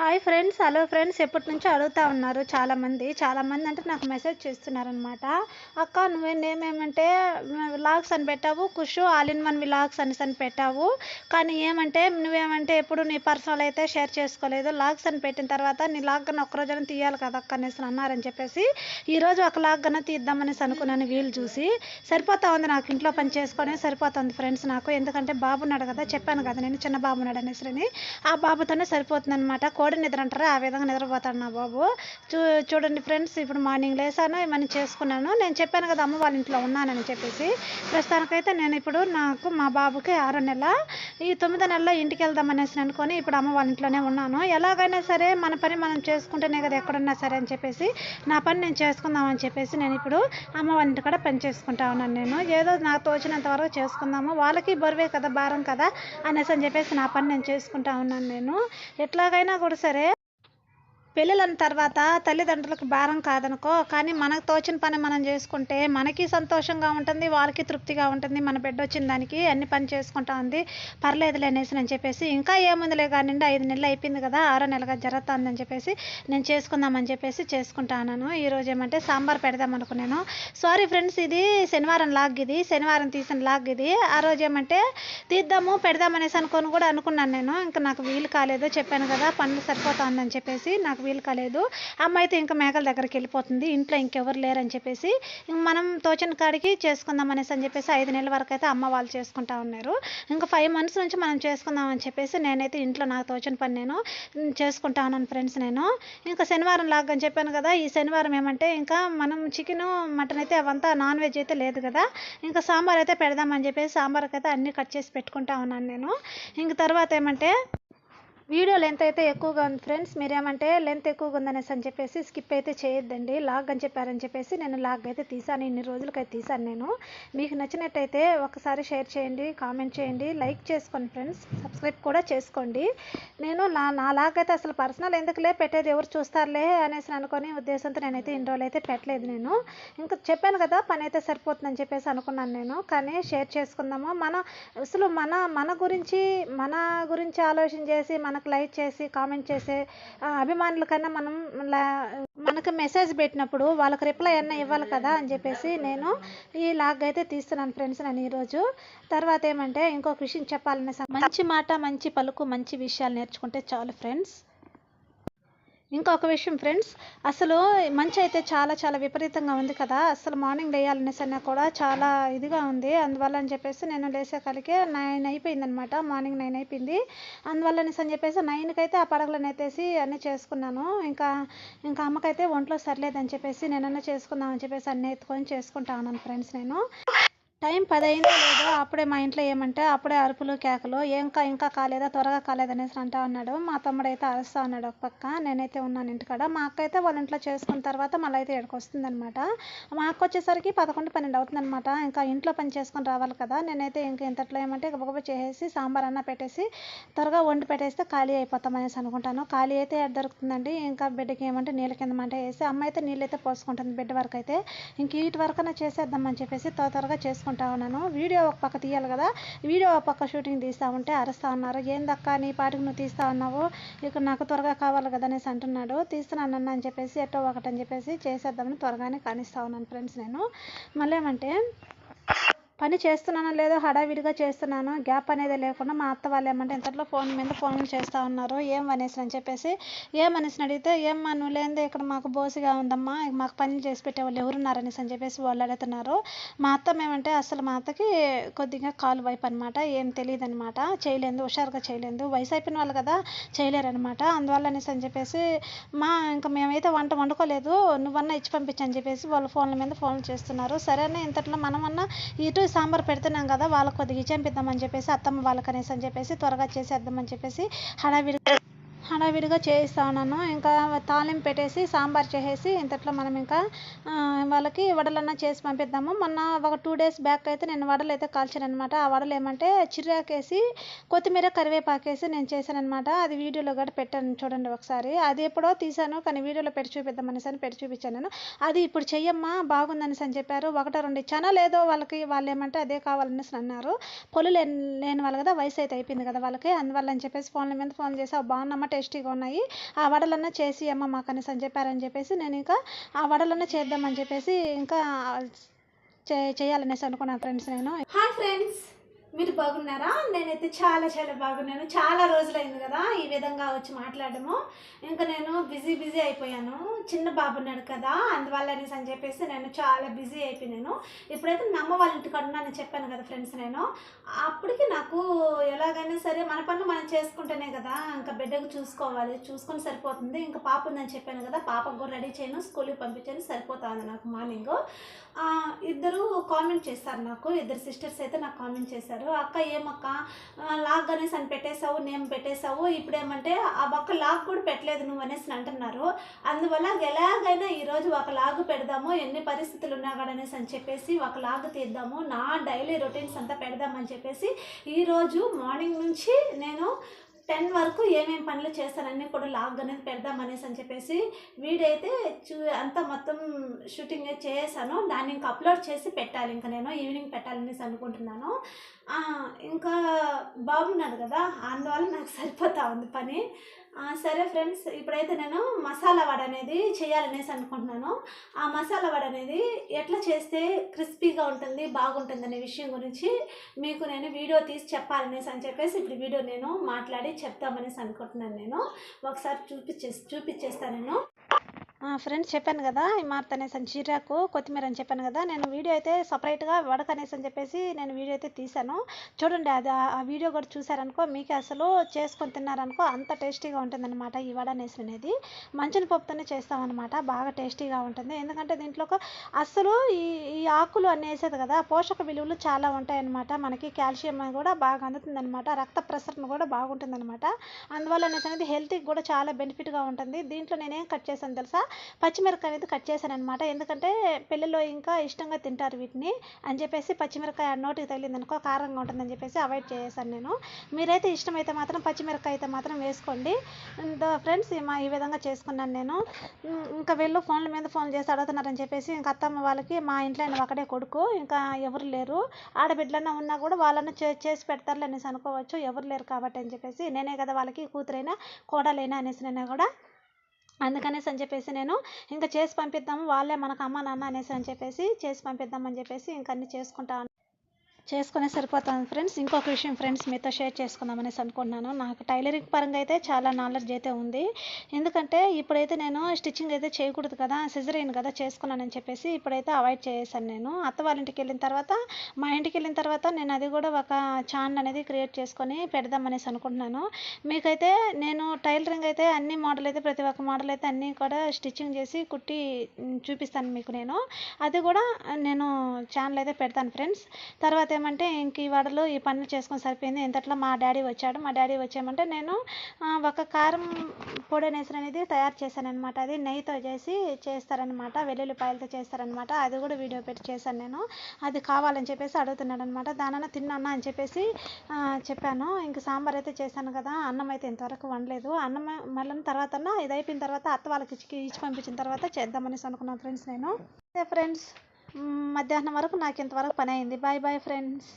Hi friends hello friends. ఎప్పటి నుంచో అడుగుతా ఉన్నారు చాలామంది. చాలామంది అంటే నాకు మెసేజ్ చేస్తున్నారనమాట అక్క నువ్వే నేమ్ ఏమంటే వ్లాగ్స్ అని పెట్టావు. Kushu all in one vlogs అనేసి అని పెట్టావు. కానీ ఏమంటే నువ్వేమంటే ఎప్పుడు నీ పర్సనల్ అయితే షేర్ చేసుకోలేదు. లాగ్స్ అని పెట్టిన తర్వాత నీ లాగ్ కన్నా ఒక్కరోజైనా తీయాలి కదా అక్క అనేసి అన్నారని చెప్పేసి ఈరోజు ఒక లాగ్ కన్నా తీద్దామనేసి అనుకున్నాను వీలు చూసి. సరిపోతా ఉంది నాకు ఇంట్లో పని చేసుకొని సరిపోతుంది ఫ్రెండ్స్ నాకు. ఎందుకంటే బాబున్నాడు కదా చెప్పాను కదా నేను చిన్న బాబున్నాడు అనేసి ఆ బాబుతోనే సరిపోతుంది అనమాట కోడి నిద్ర అంటారా ఆ విధంగా నిద్రపోతాడు నా బాబు. చూ చూడండి ఫ్రెండ్స్ ఇప్పుడు మార్నింగ్ లేసాను ఇవన్నీ చేసుకున్నాను. నేను చెప్పాను కదా అమ్మ వాళ్ళ ఇంట్లో ఉన్నానని చెప్పేసి. ప్రస్తుతానికైతే నేను ఇప్పుడు నాకు మా బాబుకి ఆరో నెల. ఈ తొమ్మిదో నెలలో ఇంటికి వెళ్దాం అనేసి అనుకొని ఇప్పుడు అమ్మ వాళ్ళ ఇంట్లోనే ఉన్నాను. ఎలాగైనా సరే మన పని మనం చేసుకుంటేనే కదా ఎక్కడున్నా సరే అని చెప్పేసి నా పని నేను చేసుకుందామని చెప్పేసి నేను ఇప్పుడు అమ్మ వాళ్ళ ఇంటి కూడా పని చేసుకుంటా ఉన్నాను నేను. ఏదో నాకు తోచినంత వరకు చేసుకుందాము. వాళ్ళకి బరువే కదా భారం కదా అనేసి అని చెప్పేసి నా పని నేను చేసుకుంటా ఉన్నాను నేను. ఎట్లాగైనా కూడా సరే పెళ్ళిళ్ళ తర్వాత తల్లిదండ్రులకు భారం కాదనుకో కానీ మనకు తోచిన పని మనం చేసుకుంటే మనకి సంతోషంగా ఉంటుంది వాళ్ళకి తృప్తిగా ఉంటుంది. మన బిడ్డ వచ్చిన దానికి అన్ని పని చేసుకుంటా ఉంది. పర్లేదులే అనేసి అని చెప్పేసి ఇంకా ఏముందిలే కానీ ఐదు నెలలు అయిపోయింది కదా ఆరో నెలగా జరుగుతుందని చెప్పేసి నేను చేసుకుందామని చెప్పేసి చేసుకుంటాను ఈరోజు ఏమంటే సాంబార్ పెడదాం అనుకున్నాను. సారీ ఫ్రెండ్స్ ఇది శనివారం లాగ్ ఇది శనివారం తీసిన లాగ్ ఇది. ఆ రోజు ఏమంటే తీద్దాము పెడదాం అనేసి అనుకొని కూడా అనుకున్నాను నేను. ఇంకా నాకు వీలు కాలేదు చెప్పాను కదా పనులు సరిపోతుందని చెప్పేసి నాకు వీలు కాలేదు. అమ్మ అయితే ఇంకా మేకల దగ్గరికి వెళ్ళిపోతుంది. ఇంట్లో ఇంకెవరు లేరని చెప్పేసి మనం తోచిన కాడికి చేసుకుందాం అనేసి అని చెప్పేసి ఐదు నెలల వరకు అయితే అమ్మ వాళ్ళు చేసుకుంటా ఉన్నారు. ఇంకా ఫైవ్ మంత్స్ నుంచి మనం చేసుకుందాం అని చెప్పేసి నేనైతే ఇంట్లో నాకు తోచిన పని నేను చేసుకుంటా ఉన్నాను ఫ్రెండ్స్ నేను. ఇంకా శనివారం లాగా అని చెప్పాను కదా ఈ శనివారం ఏమంటే ఇంకా మనం చికెన్ మటన్ అయితే అవంతా నాన్ వెజ్ అయితే లేదు కదా ఇంకా సాంబార్ అయితే పెడదామని చెప్పేసి సాంబార్కి అయితే అన్నీ కట్ చేసి పెట్టుకుంటా ఉన్నాను నేను. ఇంక తర్వాత ఏమంటే వీడియో లెంత్ అయితే ఎక్కువగా ఉంది ఫ్రెండ్స్. మీరేమంటే లెంత్ ఎక్కువగా ఉందనేసి అని చెప్పేసి స్కిప్ అయితే చేయొద్దండి. లాగ్ అని చెప్పారని చెప్పేసి నేను లాగ్ అయితే తీసాను. ఇన్ని రోజులకైతే తీసాను నేను. మీకు నచ్చినట్టయితే ఒకసారి షేర్ చేయండి కామెంట్ చేయండి లైక్ చేసుకోండి ఫ్రెండ్స్. సబ్స్క్రైబ్ కూడా చేసుకోండి. నేను నా నా లాగ్ అయితే అసలు పర్సనల్ ఎందుకులే పెట్టేది? ఎవరు చూస్తారులే అనేసి అనుకొని ఉద్దేశంతో నేనైతే ఇన్ని రోజులు అయితే పెట్టలేదు నేను. ఇంకా చెప్పాను కదా పని అయితే సరిపోతుందని చెప్పేసి అనుకున్నాను నేను. కానీ షేర్ చేసుకుందాము. మన అసలు మన మన గురించి మన గురించి ఆలోచన చేసి మన మనకు లైక్ చేసి కామెంట్ చేసే అభిమానుల కన్నా మనం మనకు మెసేజ్ పెట్టినప్పుడు వాళ్ళకి రిప్లై అన్న ఇవ్వాలి కదా అని చెప్పేసి నేను ఈ లాగ్ అయితే తీస్తున్నాను ఫ్రెండ్స్ నేను ఈరోజు. తర్వాత ఏమంటే ఇంకొక విషయం చెప్పాలనే మంచి మాట మంచి పలుకు మంచి విషయాలు నేర్చుకుంటే చాలు ఫ్రెండ్స్. ఇంకొక విషయం ఫ్రెండ్స్ అసలు మంచి అయితే చాలా చాలా విపరీతంగా ఉంది కదా. అసలు మార్నింగ్ లేయాలనేసి అన్నా కూడా చాలా ఇదిగా ఉంది. అందువల్ల అని చెప్పేసి నేను లేసేకాలికే నైన్ అయిపోయింది అనమాట మార్నింగ్ నైన్ అయిపోయింది. అందువల్ల అనేసి అని చెప్పేసి నైన్కి అయితే ఆ పడగలను ఎత్తేసి అన్నీ చేసుకున్నాను. ఇంకా ఇంకా అమ్మకైతే ఒంట్లో సరిలేదని చెప్పేసి నేనన్నా చేసుకుందామని చెప్పేసి అన్నీ ఎత్తుకొని చేసుకుంటా ఉన్నాను ఫ్రెండ్స్ నేను. టైం పది అయిందో లేదో అప్పుడే మా ఇంట్లో ఏమంటే అప్పుడే అరుపులు కేకలు ఇంకా ఇంకా కాలేదా? త్వరగా కాలేదనేసి అంటా ఉన్నాడు. మా తమ్ముడు అయితే అరుస్తా ఉన్నాడు ఒక పక్క. నేనైతే ఉన్నాను ఇంటికాడ. మా అక్క అయితే వాళ్ళ ఇంట్లో చేసుకున్న తర్వాత మళ్ళీ అయితే ఇక్కడికి వస్తుందన్నమాట. మా అక్క వచ్చేసరికి పదకొండు పన్నెండు అవుతుందనమాట ఇంకా ఇంట్లో పని చేసుకొని రావాలి కదా. నేనైతే ఇంక ఇంతట్లో ఏమంటే గబగబా చేసేసి సాంబార్ అన్న పెట్టేసి త్వరగా వండి పెట్టేస్తే ఖాళీ అయిపోతాం అనేసి అనుకుంటాను. ఖాళీ అయితే ఎక్కడ దొరుకుతుందండి? ఇంకా బిడ్డకి ఏమంటే నీళ్ళ కింద మంట వేసి అమ్మ అయితే నీళ్ళు అయితే పోసుకుంటుంది బిడ్డ వరకు అయితే ఇంక వీటి వరకైనా చేసేద్దామని చెప్పేసి త్వర త్వరగా చేసుకుంటా ఉన్నాను. వీడియో ఒక పక్క తీయాలి కదా. వీడియో ఒక పక్క షూటింగ్ తీస్తా ఉంటే అరుస్తా ఉన్నారు. ఏందక్క నీ పాటికి నువ్వు తీస్తా ఉన్నావు? ఇక నాకు త్వరగా కావాలి కదా అనేసి అంటున్నాడు. తీస్తున్నాను అన్న అని చెప్పేసి ఎట్టో ఒకటి అని చెప్పేసి చేసేద్దామని త్వరగానే కానిస్తా ఉన్నాను ఫ్రెండ్స్ నేను. మళ్ళీ ఏమంటే పని చేస్తున్నానో లేదో హడావిడిగా చేస్తున్నాను గ్యాప్ అనేది లేకుండా మా అత్త వాళ్ళు ఏమంటే ఇంతట్లో ఫోన్ మీద ఫోన్లు చేస్తూ ఉన్నారు ఏం అనేసి అని చెప్పేసి ఏమనేసి అడిగితే ఏమ్మా నువ్వు లేదే ఇక్కడ మాకు బోసిగా ఉందమ్మా మాకు పనులు చేసి పెట్టేవాళ్ళు ఎవరున్నారు అనేసి అని చెప్పేసి వాళ్ళు అడుగుతున్నారు. మా అత్త ఏమంటే అసలు మా అత్తకి కొద్దిగా కాలు వైపు అనమాట ఏం తెలియదు అనమాట చేయలేదు హుషారుగా చేయలేదు వయసు అయిపోయిన వాళ్ళు కదా చేయలేరు అనమాట అందువల్ల అనేసి అని చెప్పేసి మా ఇంకా మేమైతే వంట వండుకోలేదు నువ్వన్నా ఇచ్చి పంపించని చెప్పేసి వాళ్ళు ఫోన్ల మీద ఫోన్లు చేస్తున్నారు. సరేనే ఇంతట్లో మనమన్నా ఇటు సాంబార్ పెడుతున్నాం కదా వాళ్ళకి కొద్దిగా ఇచ్చేపిద్దామని చెప్పేసి అత్తమ్మ వాళ్ళకి అనేసి అని చెప్పేసి త్వరగా చేసేద్దామని చెప్పేసి హడావిడి హడావిడిగా చేయిస్తా ఉన్నాను ఇంకా తాలింపు పెట్టేసి సాంబార్ చేసేసి ఇంతట్లో మనం ఇంకా వాళ్ళకి వడలన్నా చేసి పంపిద్దాము. మొన్న ఒక టూ డేస్ బ్యాక్ అయితే నేను వడలు అయితే కాల్చాను అనమాట ఆ వడలు ఏమంటే చిర్రాకేసి కొత్తిమీర కరివేపాకేసి నేను చేశాను అనమాట అది వీడియోలో కూడా పెట్టాను చూడండి ఒకసారి. అది ఎప్పుడో తీశాను కానీ వీడియోలో పెట్టి చూపిద్దాం అనేసి అని పెట్టి చూపించాను. నేను అది ఇప్పుడు చెయ్యమ్మా బాగుందనేసి అని చెప్పారు. ఒకటో రెండు ఇచ్చానా లేదో వాళ్ళకి వాళ్ళు ఏమంటే అదే కావాలనేసి అన్నారు. పొలు లేని లేని వాళ్ళు కదా వయసు అయితే అయిపోయింది కదా వాళ్ళకి. అందువల్ల అని చెప్పేసి ఫోన్ల మీద ఫోన్ చేసి బాగున్నమాట టేస్టీగా ఉన్నాయి. ఆ వడలన్నా చేసి అమ్మ మాకు అనేసి అని చెప్పారని చెప్పేసి నేను ఇంకా ఆ వడలన్నా చేద్దామని చెప్పేసి ఇంకా చే చేయాలనేసి అనుకున్నాను. ఫ్రెండ్స్ నేను. Hi friends. మీరు బాగున్నారా? నేనైతే చాలా చాలా బాగున్నాను. చాలా రోజులైంది కదా ఈ విధంగా వచ్చి మాట్లాడము ఇంకా నేను బిజీ బిజీ అయిపోయాను. చిన్న బాబు ఉన్నాడు కదా అందువల్ల అనేసి అని చెప్పేసి నేను చాలా బిజీ అయిపోయినాను. ఇప్పుడైతే నమ్మ అమ్మ వాళ్ళ ఇంటికి ఉన్నానని చెప్పాను కదా ఫ్రెండ్స్ నేను అప్పటికి నాకు ఎలాగైనా సరే మన పనులు మనం చేసుకుంటేనే కదా ఇంకా బిడ్డకు చూసుకోవాలి. చూసుకొని సరిపోతుంది. ఇంకా పాప ఉందని చెప్పాను కదా పాపకు కూడా రెడీ చేయను స్కూల్కి పంపించాను సరిపోతుంది నాకు మార్నింగ్. ఇద్దరు కామెంట్ చేస్తారు నాకు. ఇద్దరు సిస్టర్స్ అయితే నాకు కామెంట్ చేశారు. అక్క ఏమక్క? లాక్ లాగ్ అనేసి అని పెట్టేశావు నేమ్ పెట్టేశావు. ఇప్పుడు ఏమంటే ఆ ఒక్క లాగ్ కూడా పెట్టలేదు నువ్వు అనేసి అంటున్నారు. అందువల్ల ఎలాగైనా ఈరోజు ఒక లాగు పెడదాము ఎన్ని పరిస్థితులు ఉన్నా కూడా అనేసి అని చెప్పేసి ఒక లాగు తీద్దాము నా డైలీ రొటీన్స్ అంతా పెడదామని చెప్పేసి ఈరోజు మార్నింగ్ నుంచి నేను టెన్ వరకు ఏమేమి పనులు చేస్తానన్నీ కూడా లాగ్ అనేది పెడదాం అనేసి అని చెప్పేసి వీడైతే చూ అంతా మొత్తం షూటింగ్ చేసాను దాన్ని ఇంకా అప్లోడ్ చేసి పెట్టాలి ఇంకా నేను ఈవినింగ్ పెట్టాలనేసి అనుకుంటున్నాను. ఇంకా బాగున్నాడు కదా అందువల్ల నాకు సరిపోతా ఉంది పని. సరే ఫ్రెండ్స్ ఇప్పుడైతే నేను మసాలా వడ అనేది చేయాలనేసి అనుకుంటున్నాను. ఆ మసాలా వడ అనేది ఎట్లా చేస్తే క్రిస్పీగా ఉంటుంది బాగుంటుంది అనే విషయం గురించి మీకు నేను వీడియో తీసి చెప్పాలనేసి అని చెప్పేసి ఇప్పుడు వీడియో నేను మాట్లాడి చెప్తామనేసి అనుకుంటున్నాను నేను. ఒకసారి చూపించే చూపించేస్తాను నేను. ఫ్రెండ్స్ చెప్పాను కదా ఇమార్త్ అనేసి అని చిరాకు కొత్తిమీర అని చెప్పాను కదా నేను వీడియో అయితే సపరేట్గా వడక అనేసి అని చెప్పేసి నేను వీడియో అయితే తీశాను. చూడండి అది ఆ- వీడియో కూడా చూసారనుకో మీకు అసలు చేసుకొని తిన్నారనుకో అంత టేస్టీగా ఉంటుందన్నమాట ఈ వడ అనేసి అనేది. మంచిన పప్పుతోనే చేస్తామన్నమాట బాగా టేస్టీగా ఉంటుంది. ఎందుకంటే దీంట్లో అసలు ఈ ఈ ఆకులు అనేసేది వేసేది కదా పోషక విలువలు చాలా ఉంటాయన్నమాట. మనకి కాల్షియం కూడా బాగా అందుతుందన్నమాట రక్త ప్రసరణ కూడా బాగుంటుందన్నమాట. అందువల్ల అనేసి అనేది హెల్త్కి కూడా చాలా బెనిఫిట్గా ఉంటుంది. దీంట్లో నేనేం కట్ చేశాను తెలుసా? పచ్చిమిరపకాయ అనేది కట్ చేశాను అనమాట ఎందుకంటే పిల్లలు ఇంకా ఇష్టంగా తింటారు వీటిని అని చెప్పేసి పచ్చిమిరపకాయ నోటికి తగిలింది అనుకో కారంగా ఉంటుందని చెప్పేసి అవాయిడ్ చేశాను నేను. మీరైతే ఇష్టమైతే మాత్రం పచ్చిమిరపకాయ అయితే మాత్రం వేసుకోండి. ఫ్రెండ్స్ మా ఈ విధంగా చేసుకున్నాను నేను. ఇంకా వీళ్ళు ఫోన్ల మీద ఫోన్ చేసి అడుగుతున్నారని చెప్పేసి ఇంకా అత్తమ్మ వాళ్ళకి మా ఇంట్లో ఆయన ఒకడే కొడుకు ఇంకా ఎవరు లేరు. ఆడబిడ్డలన్నా ఉన్నా కూడా వాళ్ళని చే చేసి పెడతారులే అనేసి అనుకోవచ్చు. ఎవరు లేరు కాబట్టి అని చెప్పేసి నేనే కదా వాళ్ళకి కూతురైనా కోడలైనా అనేసి నేను కూడా అందుకనేసి అని చెప్పేసి నేను ఇంకా చేసి పంపిద్దాము వాళ్ళే మనకు అమ్మ నాన్న అనేసి అని చెప్పేసి చేసి పంపిద్దామని చెప్పేసి ఇంకా అన్ని చేసుకుంటా చేసుకునే సరిపోతుంది ఫ్రెండ్స్. ఇంకొక విషయం ఫ్రెండ్స్ మీతో షేర్ చేసుకుందామనేసి అనుకుంటున్నాను. నాకు టైలరింగ్ పరంగా అయితే చాలా నాలెడ్జ్ అయితే ఉంది. ఎందుకంటే ఇప్పుడైతే నేను స్టిచ్చింగ్ అయితే చేయకూడదు కదా సిజరైన్ కదా చేసుకున్నానని చెప్పేసి ఇప్పుడైతే అవాయిడ్ చేసేసాను నేను. అత్త వాళ్ళ ఇంటికి వెళ్ళిన తర్వాత మా ఇంటికి వెళ్ళిన తర్వాత నేను అది కూడా ఒక ఛానల్ అనేది క్రియేట్ చేసుకొని పెడదామనేసి అనుకుంటున్నాను. మీకైతే నేను టైలరింగ్ అయితే అన్ని మోడల్ అయితే ప్రతి ఒక్క మోడల్ అయితే అన్నీ కూడా స్టిచ్చింగ్ చేసి కుట్టి చూపిస్తాను మీకు నేను. అది కూడా నేను ఛానల్ అయితే పెడతాను ఫ్రెండ్స్. తర్వాత ఏమంటే ఇంక ఈ వడలు ఈ పనులు చేసుకొని సరిపోయింది. ఇంతట్లో మా డాడీ వచ్చాడు. మా డాడీ వచ్చేయమంటే నేను ఒక కారం పొడి నేసర అనేది తయారు చేశాను అనమాట అది నెయ్యితో చేసి చేస్తారనమాట వెల్లుల్లిపాయలతో చేస్తారనమాట అది కూడా వీడియో పెట్టి చేశాను నేను. అది కావాలని చెప్పేసి అడుగుతున్నాడు అనమాట దానన్నా తిన్నానా అని చెప్పేసి చెప్పాను. ఇంక సాంబార్ అయితే చేశాను కదా. అన్నం అయితే ఇంతవరకు వండలేదు. అన్నం మళ్ళీ తర్వాత ఇది అయిపోయిన తర్వాత అత్త వాళ్ళకి ఇచ్చి ఇచ్చి పంపించిన తర్వాత చేద్దామనేసి అనుకున్నాను ఫ్రెండ్స్ నేను. ఫ్రెండ్స్? మధ్యాహ్నం వరకు నాకు ఇంతవరకు పని అయింది బాయ్ బాయ్ ఫ్రెండ్స్.